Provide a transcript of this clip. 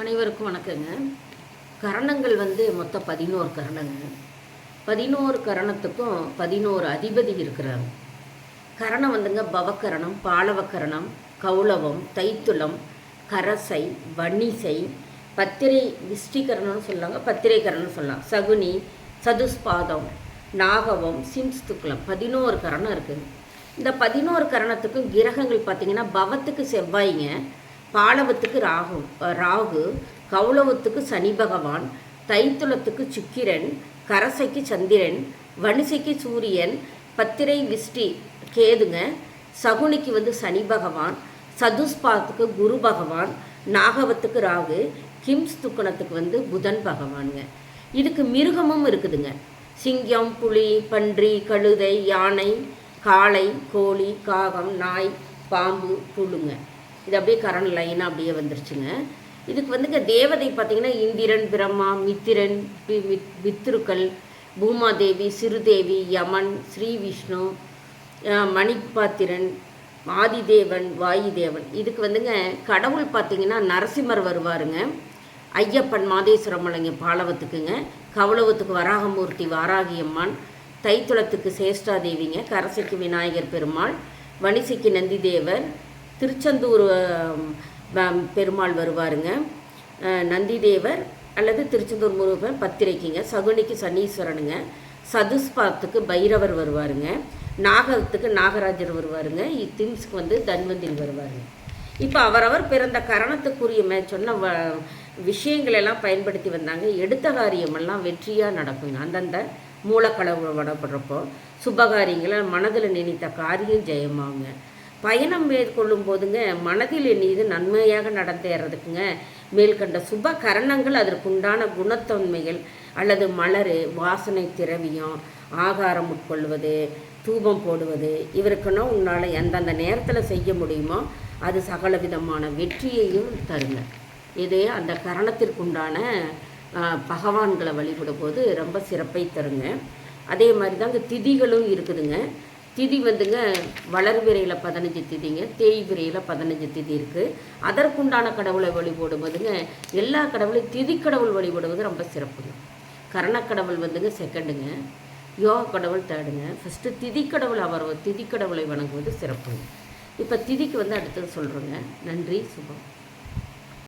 அனைவருக்கும் வணக்கங்க. கரணங்கள் வந்து மொத்தம் பதினோரு கரணங்க. பதினோரு கரணத்துக்கும் பதினோரு அதிபதி இருக்கிறாங்க கரணம் வந்துங்க பவக்கரணம் பாலவக்கரணம் கௌளவம் தைத்துளம் கரசை வன்னிசை பத்திரை விஷ்டிகரணம்னு சொல்லுவாங்க பத்திரைக்கரணம்னு சொல்லலாம் சகுனி சதுஸ்பாதம் நாகவம் சிம்ஸ்துக்குளம். பதினோரு கரணம் இருக்குது இந்த பதினோரு கரணத்துக்கும் கிரகங்கள் பார்த்தீங்கன்னா பவத்துக்கு செவ்வாய்ங்க. பாலவத்துக்கு ராகு ராகு கௌளவத்துக்கு சனி பகவான் தைத்துளத்துக்கு சுக்கிரன் கரசைக்கு சந்திரன் வணிசைக்கு சூரியன் பத்திரை விஷ்டி கேதுங்க சகுனிக்கு வந்து சனி பகவான் சதுஸ்பாத்துக்கு குரு பகவான் நாகவத்துக்கு ராகு கிம்ஸ் துக்கணத்துக்கு வந்து புதன் பகவானுங்க. இதுக்கு மிருகமும் இருக்குதுங்க. சிங்கம் புலி பன்றி கழுதை யானை காளை கோழி காகம் நாய் பாம்பு புழுங்க இது அப்படியே கரண் லைனாக அப்படியே வந்துருச்சுங்க. இதுக்கு வந்துங்க தேவதை பார்த்திங்கன்னா இந்திரன் பிரம்மா மித்திரன் பி- மித்- பூமாதேவி சிறுதேவி யமன் ஸ்ரீ விஷ்ணு மணிப்பாத்திரன் ஆதிதேவன் வாயுதேவன். இதுக்கு வந்துங்க கடவுள் பார்த்தீங்கன்னா நரசிம்மர் வருவாருங்க. ஐயப்பன் மாதேஸ்வரமலைங்க பாலவத்துக்குங்க. கவளவத்துக்கு வராகமூர்த்தி வாராகி அம்மான் தைத்துளத்துக்கு சேஷ்டாதேவிங்க கரசைக்கு விநாயகர் பெருமாள். வணிசைக்கு நந்திதேவர். திருச்செந்தூர் பெருமாள் வருவாருங்க. நந்திதேவர் அல்லது திருச்செந்தூர் முருகன் பத்திரைக்குங்க சகுனிக்கு சனீஸ்வரனுங்க. சதுஸ்பாத்துக்கு பைரவர் வருவாருங்க. நாகத்துக்கு நாகராஜர் வருவாருங்க. திம்ஸ்க்கு வந்து தன்வந்திரி வருவாருங்க. இப்போ அவரவர் பிறந்த கரணத்துக்குரிய மே சொன்ன வ விஷயங்களெல்லாம் பயன்படுத்தி வந்தாங்க. எடுத்த காரியமெல்லாம் வெற்றியாக நடக்குங்க. அந்தந்த மூலக்கலவு வடப்படுறப்போ சுபகாரியங்களை மனதில் நினைத்த காரியம் ஜெயமாகுங்க. பயணம் மேற்கொள்ளும் போதுங்க மனதில் எண்ணியது நன்மையாக நடந்தேறதுக்குங்க. மேல்கண்ட சுப கரணங்கள் அதற்குண்டான குணத்தன்மைகள் அல்லது மலர் வாசனை திரவியம் ஆகாரம் உட்கொள்வது தூபம் போடுவது இவருக்குன்னா உன்னால் எந்தெந்த நேரத்தில் செய்ய முடியுமோ அது சகல விதமான வெற்றியையும் தருங்க. இது அந்த கரணத்திற்குண்டான பகவான்களை வழிபடும் போது ரொம்ப சிறப்பை தருங்க. அதே மாதிரி தாங்க திதிகளும் இருக்குதுங்க. திதி வந்துங்க வளர் விரையில் பதினஞ்சு திதிங்க தேய் விரையில் பதினஞ்சு திதி இருக்குது அதற்குண்டான கடவுளை வழிபடும் போதுங்க எல்லா கடவுளையும் திதி கடவுள் வழிபடுவது ரொம்ப சிறப்புங்க. கரணக்கடவுள் வந்துங்க செகண்டுங்க யோக கடவுள் தேர்டுங்க ஃபஸ்ட்டு திதி கடவுள் அவர் திதி கடவுளை வணங்குவது சிறப்புங்க. இப்போ திதிக்கு வந்து அடுத்தது சொல்கிறோங்க நன்றி சுபம்.